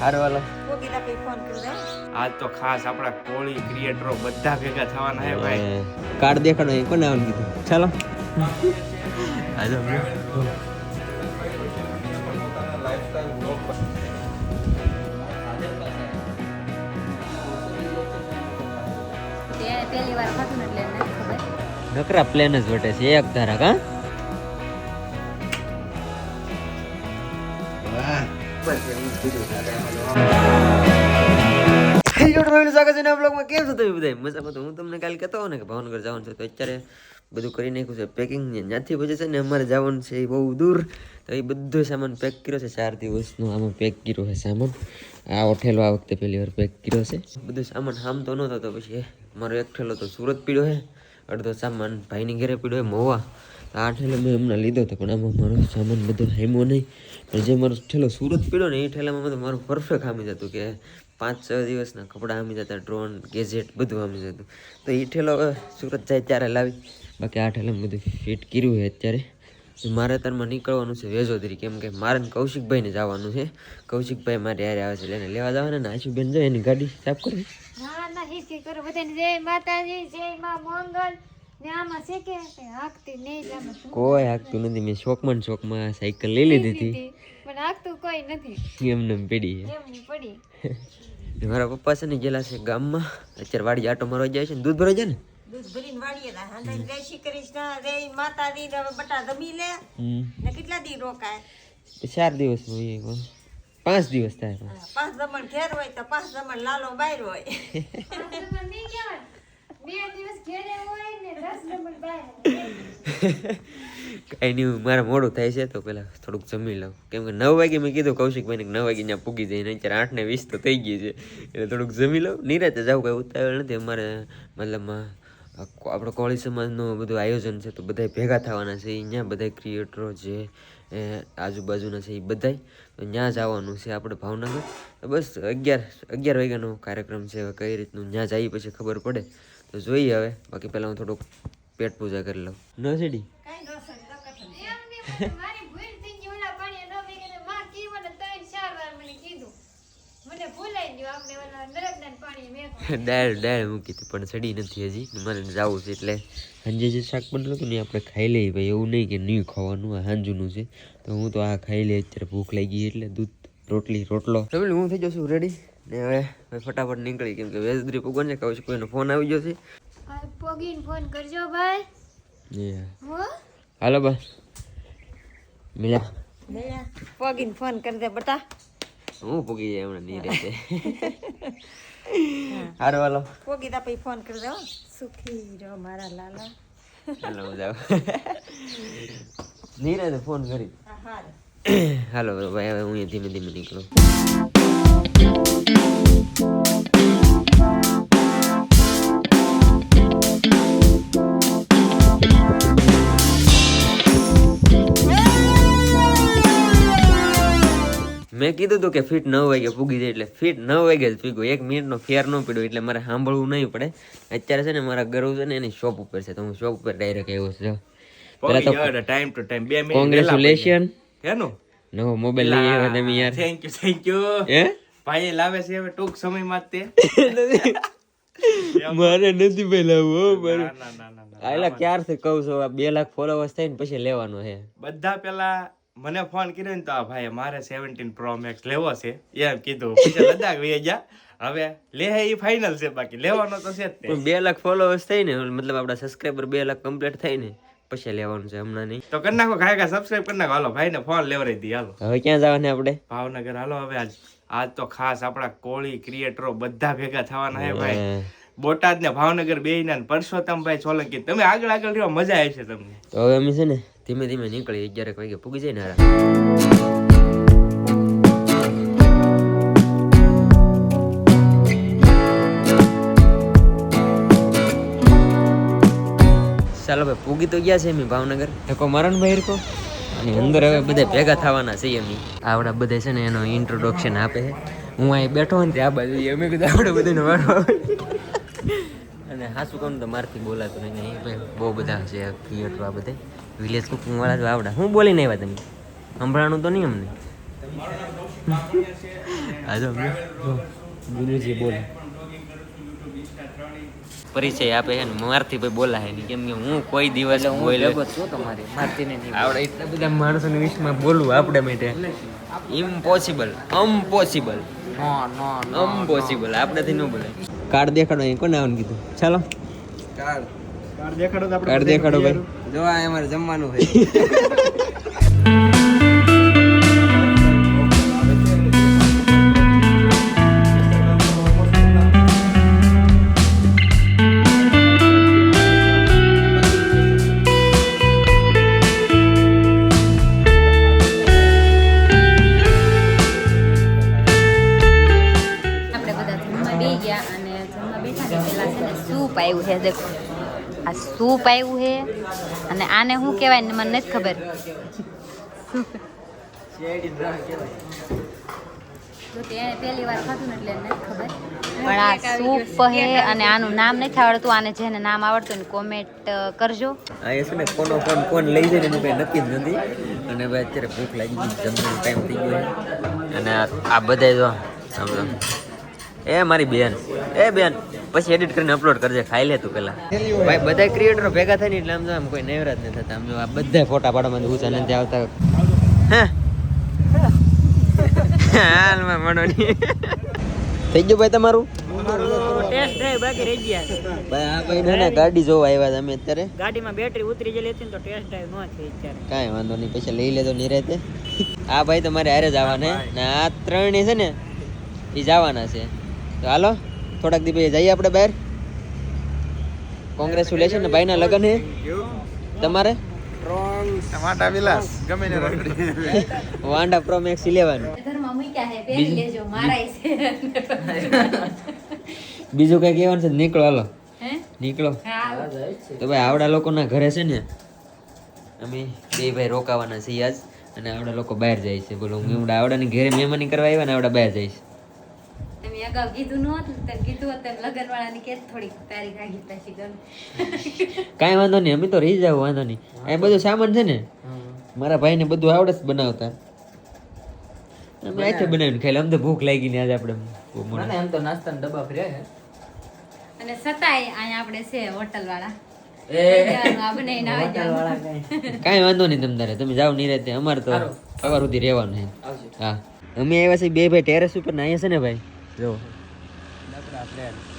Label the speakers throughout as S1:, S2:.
S1: હારું હાલો.
S2: આજ તો ખાસ આપણા કોળી ક્રિએટરો બધા ભેગા થવાના હે ભાઈ.
S1: કાર્ડ દેખાડો એ કોને આવવાનું કીધું? ચાલો. આજો
S3: તે પહેલી વાર ખાધું એટલે નથી ખબર.
S1: નકરા પ્લેન જ વટે છે એક ધારા કા હેલો રોહિલ કેમ છો બધા મજામાં તો હું તમને કાલે કહેતો ને કે ભાવનગર જવાનું તો અત્યારે બધું કરી નાખ્યું છે પેકિંગ ત્યાંથી ને અમારે જવાનું છે એ બહુ દૂર. તો એ બધો સામાન પેક કર્યો છે, ચાર દિવસનો આમાં પેક કર્યો છે સામાન. આ હોટેલો આ વખતે પહેલી વાર પેક કર્યો છે. બધો સામાન આમ તો તો પછી મારો એક તો સુરત પીડ્યો છે, અડધો સામાન ભાઈની ઘરે પીડ્યો છે, મોવા. આ ઠેલો મેં હમણાં લીધો હતો, પણ આમાં મારો સામાન બધો હેમો નહીં. જે મારો ઠેલો સુરત પીડ્યો ને એ ઠેલામાં બધું મારું પરફેક્ટ આમી જતું કે પાંચ છ દિવસના કપડાં આમી જતા ડ્રોન ગેજેટ બધું આમી જતું. તો એ ઠેલો સુરત જાય ત્યારે લાવી. બાકી આ ઠેલામાં બધું ફિટ કર્યું છે અત્યારે. મારે તારમાં નીકળવાનું છે વેજોદરી, કેમ કે મારે કૌશિકભાઈને જવાનું છે. કૌશિકભાઈ મારે યારે આવે છે એને લેવા જવાના ને આશુબેન જો એની ગાડી સાફ
S3: કરો જય માતાજી, જય મા મંગલ. કઈ હાંકતી
S1: નથી. મેં શોખમાં શોકમાં શોખમાં સાયકલ લઈ લીધી હતી.
S3: પણ હાકતું કોઈ નથી.
S1: એમને પડી
S3: પડી.
S1: મારા પપ્પા છે ને ગયેલા છે ગામમાં. અત્યારે વાડી આટો મારવા જાય છે ને દૂધ ભરાઈ જાય ને?
S4: દૂધ ભરીને વાળીએ અને જય શ્રી કૃષ્ણ જય માતાજી ને હવે બટા જમી લે. ને કેટલા દી રોકાય?
S1: ચાર દિવસ હોય પાંચ દિવસ થાય
S4: પાંચ જમણ ઘેર હોય તો પાંચ જમણ લાલો બહાર હોય
S3: આમાં નહીં કહેવાય. બે દિવસ ઘેરે હોય ને દસ નંબર બહાર
S1: કાંઈ નહીં મારે મોડું થાય છે, તો પેલા થોડુંક જમી લઉં. કેમ કે નવ વાગે મેં કીધું કૌશિકભાઈને કે નવ વાગે ત્યાં પૂગી જાય ને અત્યારે આઠ ને વીસ તો થઈ ગઈ છે. એટલે થોડુંક જમી લઉં. નિરાતે જાવ કાંઈ ઉતાવળ નથી. અમારે મતલબમાં આપણો કોળી સમાજનું બધું આયોજન છે, તો બધા ભેગા થવાના છે. અહીંયા બધા ક્રિએટરો જે આજુબાજુના છે એ બધાય. ત્યાં જવાનું છે આપણે ભાવનગર. બસ અગિયાર અગિયાર વાગ્યાનો કાર્યક્રમ છે. હવે કઈ રીતનું ત્યાં જઈએ પછી ખબર પડે. તો જોઈએ હવે. બાકી પહેલાં હું થોડુંક પેટ પૂજા કરી લઉં. ન સીડી?
S4: કાંઈ ન સડી, ન કઠણ.
S3: એમની મારી ભૂલ થઈ ગઈ ઓલા પાણીએ ન મેં કીધું માં કી મને ત્રણ ચાર વાર મને કીધું. મને ભૂલાઈ ગયું આપણે ઓલા નરકદાન પાણી મેં
S1: દાળ દાળ મૂકી હતી પણ સડી નથી હજી. મને મારે જવું છે એટલે સાંજે જે શાક બનેલું હતું ને આપણે ખાઈ લઈએ ભાઈ એવું નહીં કે નહીં ખાવાનું આ સાંજુનું છે. તો હું તો આ ખાઈ લઈ અત્યારે ભૂખ લાગી એટલે દૂધ રોટલી રોટલો. એટલે હું થઈ જશું રેડી ને હવે હવે ફટાફટ નીકળી કેમ કે વેજદ્રી છે કહું છું કોઈનો ફોન આવી ગયો છે.
S3: પોગીને ફોન કરજો ભાઈ.
S1: હાલો બસ મિલા.
S4: મિલા પોગીન ફોન કરી દે બટા.
S1: હું પોગી જાય હમણાં નહીં રહેશે હારો હાલો
S4: પોગી તા પછી ફોન કરી દે સુખી રહો મારા લાલા.
S1: હાલો હું નીરજ ફોન કરી.
S4: હા હાલો
S1: ભાઈ હવે હું ધીમે ધીમે નીકળું. મેં કીધું હતું કે ફીટ નવ વાગે પૂગી જાય એટલે ફીટ નવ વાગે જ પીગો એક મિનિટનો ફેર ન પીડ્યો એટલે મારે સાંભળવું નહીં પડે. અત્યારે છે ને મારા ગરુ છે ને એની શોપ ઉપર છે. તો હું શોપ ઉપર ડાયરેક્ટ આવ્યો છું પેલા તો
S2: ટાઈમ ટુ ટાઈમ બે મિનિટ
S1: કોંગ્રેચ્યુલેશન
S2: હેનો?
S1: નવો મોબાઈલ લઈ આવ્યો તમે યાર.
S2: થેન્ક યુ થેન્ક યુ
S1: હે?
S2: ભાઈ લાવે છે હવે ટૂંક સમયમાં જ તે.
S1: મારે નથી પેલા હો મારે.
S2: ના ના ના ના ના.
S1: આયલા ક્યારથી કહું છું બે લાખ ફોલોવર્સ થાય ને પછી લેવાનો છે.
S2: બધા પેલા મને ફોન કર્યો ને તો આ ભાઈ મારે 17 પ્રો મેક્સ લેવો છે. એમ કીધું લદ્દાખ વહી ગયા હવે લે એ ફાઇનલ છે બાકી. લેવાનો તો છે જ
S1: બે લાખ ફોલોઅર્સ થઈ ને મતલબ આપણા સબસ્ક્રાઈબર બે લાખ કમ્પ્લીટ થઈ ને પછી લેવાનું છે હમણાં નહીં.
S2: તો કરી નાખો ખાય સબસ્ક્રાઇબ કરી નાખો. હાલો ભાઈને ફોન લેવરાઈ દી હાલો.
S1: હવે ક્યાં જવાને આપણે?
S2: ભાવનગર. હાલો હવે આજ આજ તો ખાસ આપણા કોળી ક્રિએટરો બધા ભેગા થવાના હે ભાઈ. બોટાદ ને ભાવનગર બે ના પરસોત્તમભાઈ સોલંકી. તમે આગળ આગળ રહ્યો મજા આવશે તમને.
S1: તો હવે અમે છે ને ધીમે ધીમે નીકળી અગિયાર વાગે પૂગી જાય ને હારા. ચાલો ભાઈ પૂગી તો ગયા છે એમ ભાવનગર. એકો મરણ ભાઈ કો અને અંદર હવે બધા ભેગા થવાના છે એમ આવડા બધા છે ને એનો ઇન્ટ્રોડક્શન આપે છે. હું અહીં બેઠો ને ત્યાં આ બાજુ અમે કીધું આપણે બધાને વાળો. અને હાસું કહું તો મારથી બોલાતું નહીં ભાઈ બહુ બધા છે ક્રિએટર આ બધા. વિલેજ કુકિંગ વાળા જો આવડા હું બોલીને આવ્યા તમે સંભળાણું તો નહીં અમને? ગુરુજી બોલે. પરિચય આપે છે ને મારથી ભાઈ બોલા હે નહીં. કેમ કે હું કોઈ દિવસ બોલ્યો
S5: શું તમારે મારથી નહીં
S1: આવડે એટલા બધા માણસોની વિશમાં બોલવું આપણે માટે. ઇમ્પોસિબલ અમ્પોસિબલ
S5: નો. નો
S1: અમ્પોસિબલ આપણેથી ન. બોલે. કાર્ડ દેખાડો અહીં. કોને આવવાનું કીધું? ચાલો.
S5: કાર્ડ.
S1: કાર્ડ દેખાડો ભાઈ.
S5: જો અમારે જમવાનું છે
S6: છે. અને આને શું કહેવાય ને મને નથી ખબર. પહેલી પણ આ સૂપ હે અને આનું નામ નથી આવડતું. આને જેને નામ આવડતું ને કોમેન્ટ કરજો
S1: નક્કી નથી. અને આ બધા. એ મારી બેન, એ બેન. પછી એડિટ કરીને અપલોડ કરજે ખાઈ લે તું પેલા. ભાઈ બધા ક્રિએટરો ભેગા થાય ને એટલે આમ જો આમ કોઈ નવરાજ નથી થતા. આમ જો આ બધા ફોટા પાડવામાં ચાલે ત્યાં આવતા. હે? હાલમાં મનોની. થઈ ગયું ભાઈ તમારું?
S7: ટેસ્ટ ડ્રાઈવ બાકી રહી ગયા.
S1: ભાઈ આ ભાઈ ને ગાડી જોવા આવ્યા હતા અમે અત્યારે.
S7: ગાડીમાં બેટરી ઉતરી ગયેલી હતી તો ટેસ્ટ ડ્રાઈવ ન થઈ અત્યારે.
S1: કાંઈ વાંધો નહીં પછી લઈ લેતો નિરાતે. આ ભાઈ તમારે હારે જવાના હે. ને આ ત્રણેય છે ને એ જવાના છે. તો હાલો. થોડાક દી પછી જઈએ આપણે બહાર. છે ને ભાઈના લગ્ન હે? તમારે?
S5: ટમાટા વિલાસ ગમે ને
S1: વાંડા પ્રો મેક્સ ઇલેવન
S6: ઘરમાં મૂક્યા છે પહેરી લેજો મારાય છે.
S1: બીજું કઈ કહેવાનું છે? નીકળો હાલો. નીકળો. તો ભાઈ આવડા લોકોના ઘરે છે ને અમે બે ભાઈ રોકાવાના છીએ આજ અને આવડા લોકો બહાર જાય છે. બોલો હું એવડા આવડાની ઘરે મહેમાની કરવા આવ્યા ને આવડા બહાર જાય છે.
S6: અગાઉ કીધું ન હતું તને કીધું હતું લગન વાળાની કે થોડીક તારીખ આગી પાછી ગમે.
S1: કાંઈ વાંધો નહીં અમે તો રહી જાવ વાંધો નહીં. એ બધું સામાન છે ને મારા ભાઈને બધું આવડે જ બનાવતા. અમે અહીંથી બનાવીને ખાઈ લે અમને ભૂખ લાગી ને આજે આપણે
S5: એમ તો નાસ્તાનો ડબ્બા ફર્યા છે.
S6: અને સતાય અહીંયા આપણે છે હોટલ વાળા.
S1: કાંઈ. વાંધો નહીં તમ તારે તમે જાઓ નહીં રહેતે અમારે તો સવાર સુધી રહેવાનું હા. અમે આવ્યા છીએ બે ભાઈ ટેરેસ ઉપર ને અહીંયા છે ને ભાઈ? જો.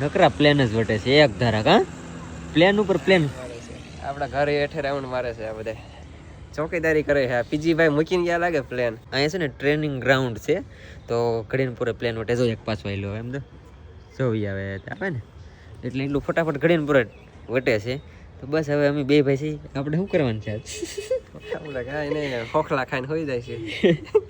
S1: નકરા પ્લેન જ વટે છે એક ધારા કા પ્લેન ઉપર પ્લેન
S5: આપણા ઘરે હેઠે રાઉન્ડ મારે છે આ બધા ચોકીદારી કરે છે. પીજી ભાઈ મૂકીને ગયા લાગે પ્લેન
S1: અહીંયા છે ને ટ્રેનિંગ ગ્રાઉન્ડ છે તો ઘડીને પૂરે પ્લેન વટે જો એક પાછો આવેલો એમ તો. જોઈ આવે આવે ને. એટલે એટલું ફટાફટ ઘડીને પૂરે વટે છે. તો બસ હવે અમે બે ભાઈ છીએ. આપણે શું કરવાનું છે
S5: ખોખલા ખાઈને હોઈ જાય છે.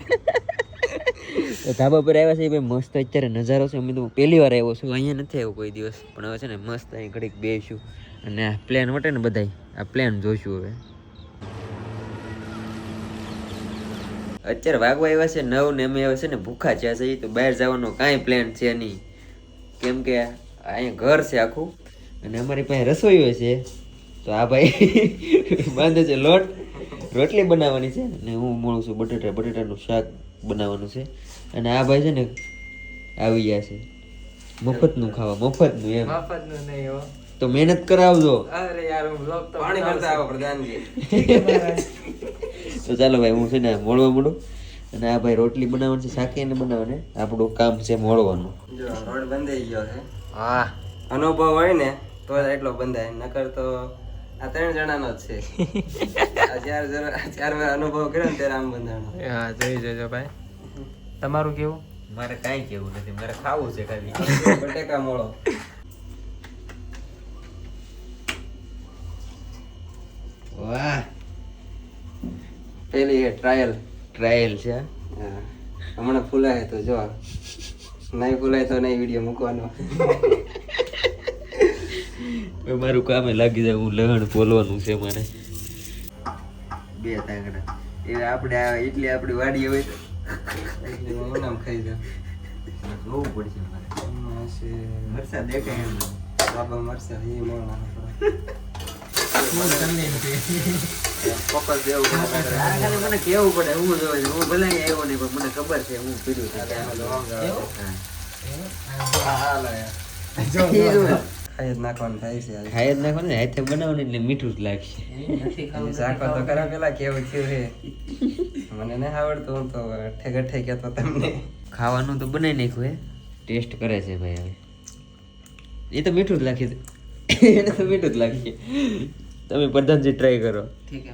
S1: ધાબા પર આવ્યા છે, ભાઈ મસ્ત અત્યારે નજારો છે. અમે તો પહેલી વાર આવ્યો છું. અહીંયા નથી આવ્યો કોઈ દિવસ, પણ હવે છે ને મસ્ત અહીં ઘડીક બેસું. અને આ પ્લેન વટે ને બધાય, આ પ્લેન જોઈશું હવે. અત્યારે વાગવા આવ્યા છે, નવ ને અમે આવ્યા છે ને ભૂખા છે છે તો બહાર જવાનો કાંઈ પ્લાન છે નહીં. કેમ કે અહીંયા ઘર છે આખું, અને અમારી પાસે રસોઈઓ છે. તો આ ભાઈ બાંધે છે લોટ. રોટલી બનાવવાની છે અને હું મળું છું બટેટા. બટેટાનું શાક બનાવવાનું છે. અને આ ભાઈ છે ને આવી ગયા છે. મફતનું ખાવા મફતનું એમ.
S5: મફતનું નહીં હો.
S1: તો મહેનત કરાવજો.
S5: અરે યાર હું બ્લોગ તો પાણી કરતા આવો પ્રધાનજી.
S1: તો ચાલો ભાઈ હું છે ને મોળવા મોડું. અને આ ભાઈ રોટલી બનાવવાની છે શાકી એને બનાવવાની. આપણું કામ છે મોળવાનું
S5: જો રોડ બંધાઈ ગયો છે.
S1: હા.
S5: અનુભવ હોય ને તો જ એટલો બંધાય. નકર તો આ ત્રણ જણાનો જ છે. આ ચાર જણા ચાર અનુભવ કર્યો ને ત્યારે આમ બંધાણો. હા જોઈ જજો ભાઈ. તમારું કેવું?
S1: મારે કાંઈ કેવું નથી મારે ખાવું છે ખાલી.
S5: બટેકા મોળો.
S1: વાહ. પેલી એ ટ્રાયલ ટ્રાયલ છે.
S5: હમણાં ફૂલાય તો જો. નહીં ફૂલાય તો નહીં વીડિયો મૂકવાનો.
S1: મારું કામે લાગી જાય હું લહણ બોલવાનું છે મારે. બે તાંગડા. એ આપણે આ એટલી આપણી વાડી હોય તો.
S5: એટલે હું નામ ખાઈ જાઉં
S1: જોવું પડશે મારે
S5: છે
S1: વરસાદ દેખાય એમ.
S5: બાબા મરસા એ મોળ નાખો ફોકસ દેવું પડે
S1: આ ખાલી મને કેવું પડે હું ભલે આવ્યો નહીં પણ મને ખબર છે હું છે.
S5: ખાઈ જ નાખવાનું થાય છે.
S1: ખાય જ નાખો ને હાથે બનાવો એટલે મીઠું જ લાગશે.
S5: તો ખરા પેલા કેવું થયું છે? મને નહીં આવડતું હું તો ગઠ્ઠે ગઠ્ઠે કહેતો તમને.
S1: ખાવાનું તો બનાવી નાખ્યું હે? ટેસ્ટ કરે છે ભાઈ હવે. એ તો મીઠું જ લાગે એને તો મીઠું જ લાગે તમે પ્રધાનજી ટ્રાય કરો.
S5: ઠીક હે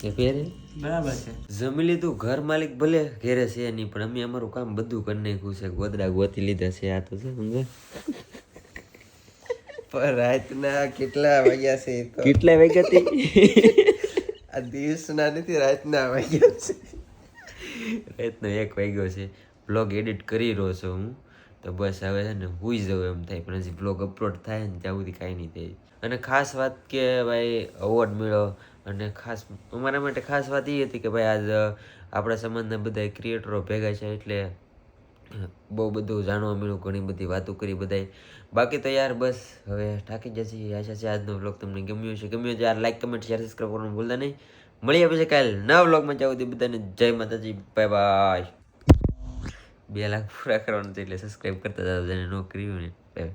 S1: કે પહેરે?
S5: બરાબર છે.
S1: જમી લીધું ઘર માલિક ભલે ઘેરે છે નહીં પણ અમે અમારું કામ બધું કરી નાખ્યું છે. ગોદડા ગોતી લીધા છે આ તો છે સમજે
S5: રાતના કેટલા વાગ્યા છે
S1: કેટલા વાગ્યા હતી
S5: આ દિવસના નથી રાતના વાગ્યા છે.
S1: રાતનો એક વાગ્યો છે. બ્લોગ એડિટ કરી રહ્યો છું હું. તો બસ હવે છે ને હુઈ જવું એમ થાય. પણ હજી બ્લોગ અપલોડ થાય ને ત્યાં સુધી કાંઈ નહીં થાય. અને ખાસ વાત કે ભાઈ અવોર્ડ મળ્યો. અને ખાસ અમારા માટે ખાસ વાત એ હતી કે ભાઈ આજ આપણા સંબંધના બધા ક્રિએટરો ભેગા છે એટલે બહુ બધું જાણવા મળ્યું, ઘણી બધી વાતો કરી બધાય બાકી તો યાર બસ, હવે ઠાકી જશે. આશા છે આજનો વ્લોગ તમને ગમ્યો છે ગમ્યો છે યાર લાઈક કમેન્ટ શેર સબસ્ક્રાઈબ કરવાનું ભૂલતા નહીં. મળીએ પછી કાલે નવા વ્લોગમાં જાવ તે બધાને જય માતાજી. બાય બાય બે લાખ પૂરા કરવાનું છે એટલે સબસ્ક્રાઈબ કરતા જાવ જેને ન કર્યું ને. બાય